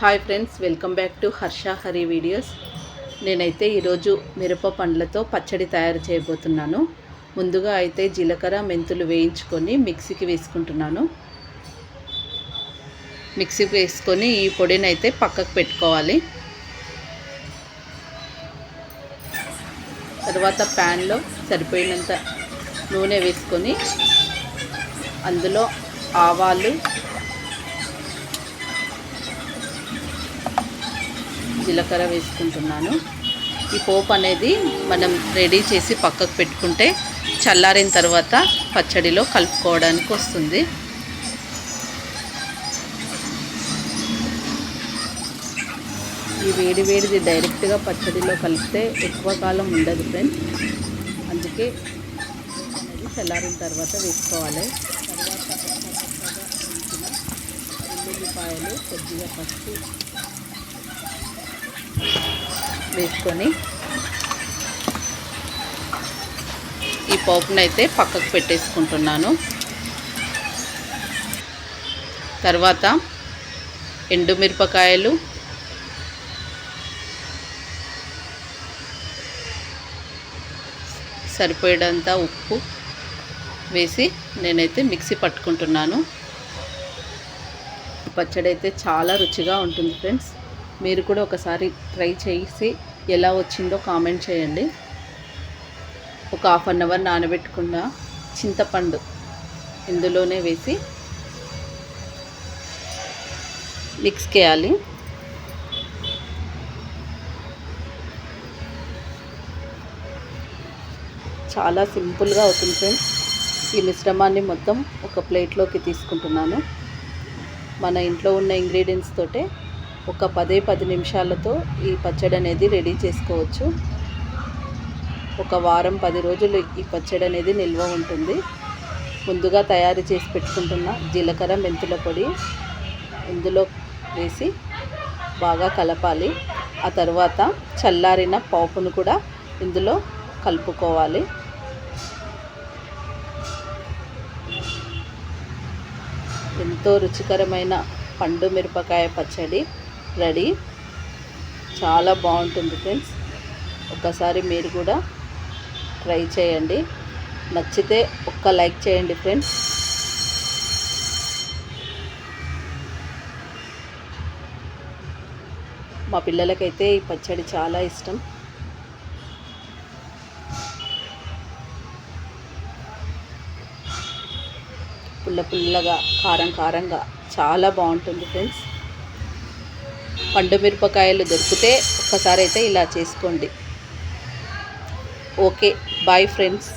Hi friends welcome back to Harsha Hari videos నేనైతే ఈరోజు మిరప పండ్లతో పచ్చడి తయారు చేయబోతున్నాను. ముందుగా అయితే జీలకర్ర మెంతులు వేయించుకొని మిక్సీకి వేసుకుంటున్నాను. మిక్సీకి వేసుకొని ఈ పొడిని అయితే పక్కకు పెట్టుకోవాలి. తర్వాత ప్యాన్లో సరిపోయినంత నూనె వేసుకొని అందులో ఆవాలు జీలకర్ర వేసుకుంటున్నాను. ఈ పోపు అనేది మనం రెడీ చేసి పక్కకు పెట్టుకుంటే చల్లారిన తర్వాత పచ్చడిలో కలుపుకోవడానికి వస్తుంది. ఈ వేడి వేడిది డైరెక్ట్గా పచ్చడిలో కలిపితే ఎక్కువ కాలం ఉండదు ఫ్రెండ్స్ అందుకే అనేది చల్లారిన తర్వాత వేసుకోవాలి. తర్వాత ఉల్లిపాయలు కొద్దిగా పసుపు వేసుకొని ఈ పోపును అయితే పక్కకు పెట్టేసుకుంటున్నాను. తర్వాత ఎండుమిరపకాయలు సరిపోయేంత ఉప్పు వేసి నేనైతే మిక్సీ పట్టుకుంటున్నాను. పచ్చడి అయితే చాలా రుచిగా ఉంటుంది ఫ్రెండ్స్. మీరు కూడా ఒకసారి ట్రై చేసి ఎలా వచ్చిందో కామెంట్ చేయండి. ఒక హాఫ్ అన్ అవర్ నానబెట్టుకున్న చింతపండు ఇందులోనే వేసి మిక్స్ చేయాలి. చాలా సింపుల్గా అవుతుంది ఫ్రెండ్స్. ఈ మిశ్రమాన్ని మొత్తం ఒక ప్లేట్లోకి తీసుకుంటున్నాను. మన ఇంట్లో ఉన్న ఇంగ్రీడియంట్స్ తోటే ఒక పదే పది నిమిషాలతో ఈ పచ్చడి అనేది రెడీ చేసుకోవచ్చు. ఒక వారం పది రోజులు ఈ పచ్చడి అనేది నిల్వ ఉంటుంది. ముందుగా తయారు చేసి పెట్టుకుంటున్న జీలకర్ర మెంతుల పొడి ఇందులో వేసి బాగా కలపాలి. ఆ తర్వాత చల్లారిన పోపును కూడా ఇందులో కలుపుకోవాలి. ఎంతో రుచికరమైన పండు మిరపకాయ పచ్చడి. రెడీ. చాలా బాగుంటుంది ఫ్రెండ్స్. ఒక్కసారి మీరు కూడా ట్రై చేయండి. నచ్చితే ఒక్క లైక్ చేయండి ఫ్రెండ్స్. మా పిల్లలకైతే ఈ పచ్చడి చాలా ఇష్టం. పుల్ల పుల్లగా కారం కారంగా చాలా బాగుంటుంది ఫ్రెండ్స్. మిరపకాయలు దొరికితే ఒక్కసారి అయితే ఇలా చేసుకోండి. Okay bye friends.